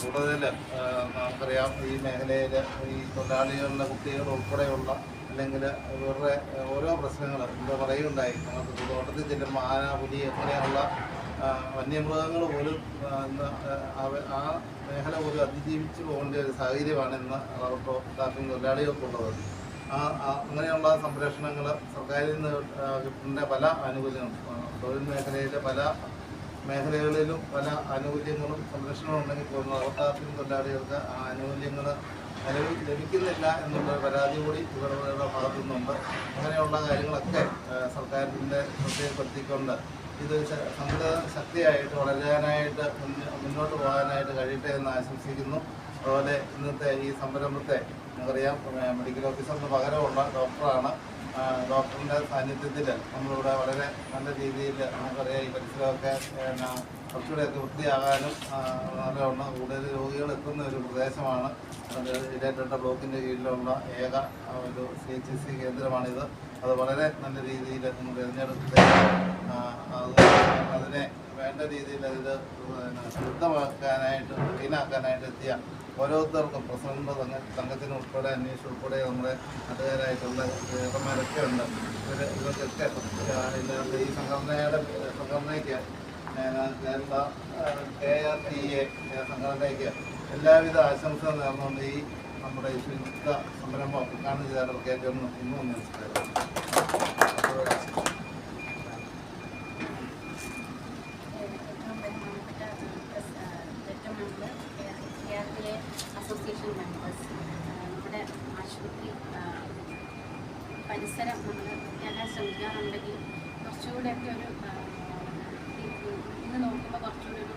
കൂടുതൽ നമുക്കറിയാം ഈ മേഖലയിൽ ഈ തൊഴിലാളികളുടെ കുട്ടികൾ ഉൾപ്പെടെയുള്ള അല്ലെങ്കിൽ ഇവരുടെ ഓരോ പ്രശ്നങ്ങൾ എന്താ പറയുകയുണ്ടായി. നമുക്ക് തോട്ടത്തിൽ ചെല്ലുമ്പോൾ ആന പുലി എങ്ങനെയുള്ള വന്യമൃഗങ്ങൾ പോലും ആ, മേഖല പോലും അതിജീവിച്ച് പോകേണ്ട ഒരു സാഹചര്യമാണ് ഇന്ന് റബ്ബർ ടാപ്പിംഗ് തൊഴിലാളികൾക്കുള്ളത്. ആ അങ്ങനെയുള്ള സംരക്ഷണങ്ങൾ സർക്കാരിൽ നിന്ന് കിട്ടുന്ന പല ആനുകൂല്യങ്ങളും തൊഴിൽ മേഖലയിലെ പല മേഖലകളിലും പല ആനുകൂല്യങ്ങളും സംരക്ഷണവും ഉണ്ടെങ്കിൽ പോലും അവർക്കാർക്കും തൊഴിലാളികൾക്ക് ആ ആനുകൂല്യങ്ങൾ നിലവിൽ ലഭിക്കുന്നില്ല എന്നുള്ള പരാതി കൂടി ഇവരുടെ ഭാഗത്തു നിന്നുണ്ട്. അങ്ങനെയുള്ള കാര്യങ്ങളൊക്കെ സർക്കാരിന്റെ ശ്രദ്ധയിൽപ്പെടുത്തിക്കൊണ്ട് ഇത് സംഘടന ശക്തിയായിട്ട് വളരാനായിട്ട് മുന്നോട്ട് പോകാനായിട്ട് കഴിയട്ടെ എന്ന് ആശംസിക്കുന്നു. അതുപോലെ ഇന്നത്തെ ഈ സംരംഭത്തെ നമുക്കറിയാം മെഡിക്കൽ ഓഫീസറിന് പകരമുള്ള ഡോക്ടറാണ്. ഡോക്ടറിന്റെ സാന്നിധ്യത്തിൽ നമ്മളിവിടെ വളരെ നല്ല രീതിയിൽ നമുക്കറിയാം ഈ പരിസരമൊക്കെ കുറച്ചുകൂടെ കുറച്ചുകൂടെയൊക്കെ വൃത്തിയാകാനും നല്ലവണ്ണം കൂടുതൽ രോഗികൾ എത്തുന്ന ഒരു പ്രദേശമാണ്. അത് ഇടേറ്റ ബ്ലോക്കിന്റെ കീഴിലുള്ള ഏക ഒരു സി എച്ച് സി കേന്ദ്രമാണിത്. അത് വളരെ നല്ല രീതിയിൽ തിരഞ്ഞെടുത്ത് അതിനെ വേണ്ട രീതിയിൽ അതിൽ ശുദ്ധമാക്കാനായിട്ട് ക്ലീനാക്കാനായിട്ട് എത്തിയ ഓരോരുത്തർക്കും പ്രസിഡന്റ് സംഘ സംഘത്തിന് ഉൾപ്പെടെ അന്വേഷിച്ച് ഉൾപ്പെടെ നമ്മുടെ നാട്ടുകാരായിട്ടുള്ള ചേട്ടന്മാരൊക്കെ ഉണ്ട്. ഇവർ ഇവർക്കൊക്കെ ഈ സംഘടനയുടെ സംഘടനയ്ക്ക് Kerala K R T A സംഘടനയ്ക്ക് എല്ലാവിധ ആശംസകൾ നേർന്നുകൊണ്ട് ഈ നമ്മുടെ ഈ ശുചിത്വ സംരംഭം ഉദ്ഘാടനം ചെയ്തവർക്ക് ഏറ്റവും ഇന്നും അസോസിയേഷൻ മെമ്പേഴ്സ് നമ്മുടെ നമ്മൾ ഒരു ഇന്ന് നോക്കുമ്പോൾ കുറച്ചുകൂടി ഒരു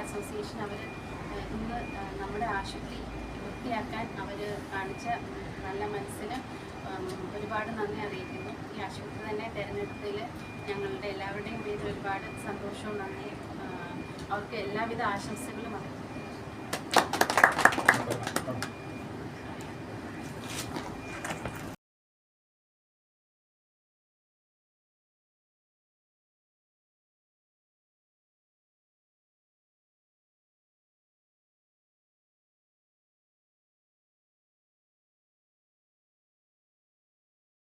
അസോസിയേഷൻ അവർ ഇന്ന് നമ്മുടെ ആശുപത്രി വൃത്തിയാക്കാൻ അവർ കാണിച്ച നല്ല മനസ്സിന് ഒരുപാട് നന്ദി അറിയിക്കുന്നു. ഈ ആശുപത്രി തന്നെ തിരഞ്ഞെടുത്തതിൽ ഞങ്ങളുടെ എല്ലാവരുടെയും പേരിൽ ഒരുപാട് സന്തോഷവും നന്ദിയും അവർക്ക് എല്ലാവിധ ആശംസകളും അറിയിക്കുന്നു.